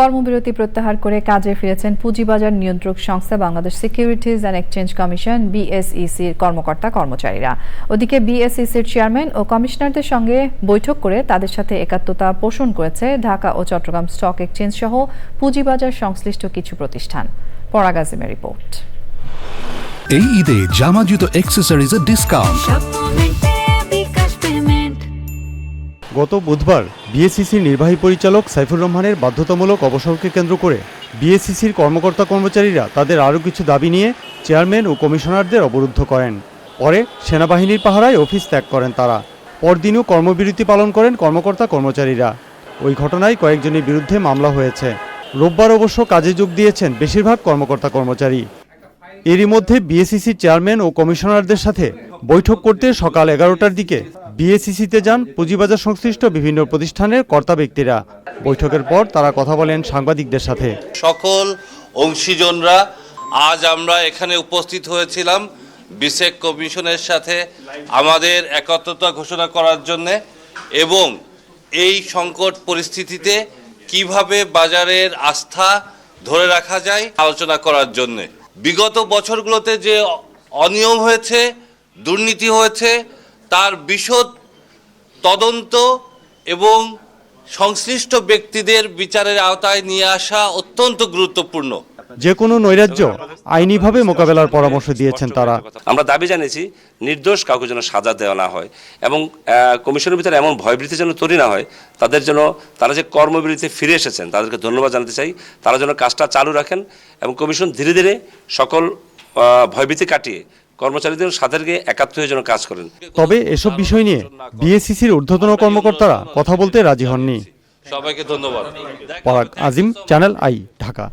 কর্মবিরতি প্রত্যাহার করে কাজে ফিরেছেন পুঁজিবাজার নিয়ন্ত্রক সংস্থা Bangladesh securities and exchange commission বিএসইসির কর্মকর্তা কর্মচারীরা। ওদিকে বিএসইসির চেয়ারম্যান ও কমিশনারদের সঙ্গে বৈঠক করে তাদের সাথে একাত্মতা পোষণ করেছে ঢাকা ও চট্টগ্রাম স্টক এক্সচেঞ্জ সহ পুঁজিবাজার সংশ্লিষ্ট কিছু প্রতিষ্ঠান। পরাগাজিমের রিপোর্ট। এই ঈদে জামা জুতো অ্যাক্সেসরিজের ডিসকাউন্ট গত বুধবার বিএসসিসির নির্বাহী পরিচালক সাইফুর রহমানের বাধ্যতামূলক অবসরকে কেন্দ্র করে বিএসসিসির কর্মকর্তা কর্মচারীরা তাদের আরও কিছু দাবি নিয়ে চেয়ারম্যান ও কমিশনারদের অবরুদ্ধ করেন। পরে সেনাবাহিনীর পাহারায় অফিস ত্যাগ করেন তারা। পরদিনও কর্মবিরতি পালন করেন কর্মকর্তা কর্মচারীরা। ওই ঘটনায় কয়েকজনের বিরুদ্ধে মামলা হয়েছে। রোববার অবশ্য কাজে যোগ দিয়েছেন বেশিরভাগ কর্মকর্তা কর্মচারী। এরই মধ্যে বিএসসিসির চেয়ারম্যান ও কমিশনারদের সাথে বৈঠক করতে সকাল এগারোটার দিকে বিএসসিসিতে যান পুঁজিবাজার সংশ্লিষ্ট বিভিন্ন প্রতিষ্ঠানের কর্তা ব্যক্তিরা। বৈঠকের পর তারা কথা বলেন সাংবাদিকদের সাথে। সকল অংশীজনরা, আজ আমরা এখানে উপস্থিত হয়েছিলাম বিসেক কমিশনের সাথে আমাদের একত্রতা ঘোষণা করার জন্যে এবং এই সংকট পরিস্থিতিতে কীভাবে বাজারের আস্থা ধরে রাখা যায় আলোচনা করার জন্যে। বিগত বছরগুলোতে যে অনিয়ম হয়েছে, দুর্নীতি হয়েছে তার বিশদ তদন্ত এবং সংশ্লিষ্ট ব্যক্তিদের বিচারের আওতায় নিয়ে আসা অত্যন্ত গুরুত্বপূর্ণ। যে কোনো নৈরাজ্য আইনিভাবে মোকাবেলার পরামর্শ দিয়েছেন তারা। আমরা দাবি জানিয়েছি নির্দোষ কাউকে যেন সাজা দেওয়া না হয় এবং কমিশনের ভিতরে এমন ভয়ভীতি যেন তৈরি না হয় তাদের জন্য তারা যে কর্মবিরতিতে ফিরে এসেছেন তাদেরকে ধন্যবাদ জানাতে চাই। তারা যেন কাজটা চালু রাখেন এবং কমিশন ধীরে ধীরে সকল ভয়ভীতি কাটিয়ে কর্মচারীদের সাথে একাত্ম হয়ে যেন কাজ করেন। তবে এসব বিষয় নিয়ে বিএসিসির ঊর্ধ্বতন কর্মকর্তারা কথা বলতে রাজি হননি। সবাইকে ধন্যবাদ। পরাগ আজিম চ্যানেল আই ঢাকা।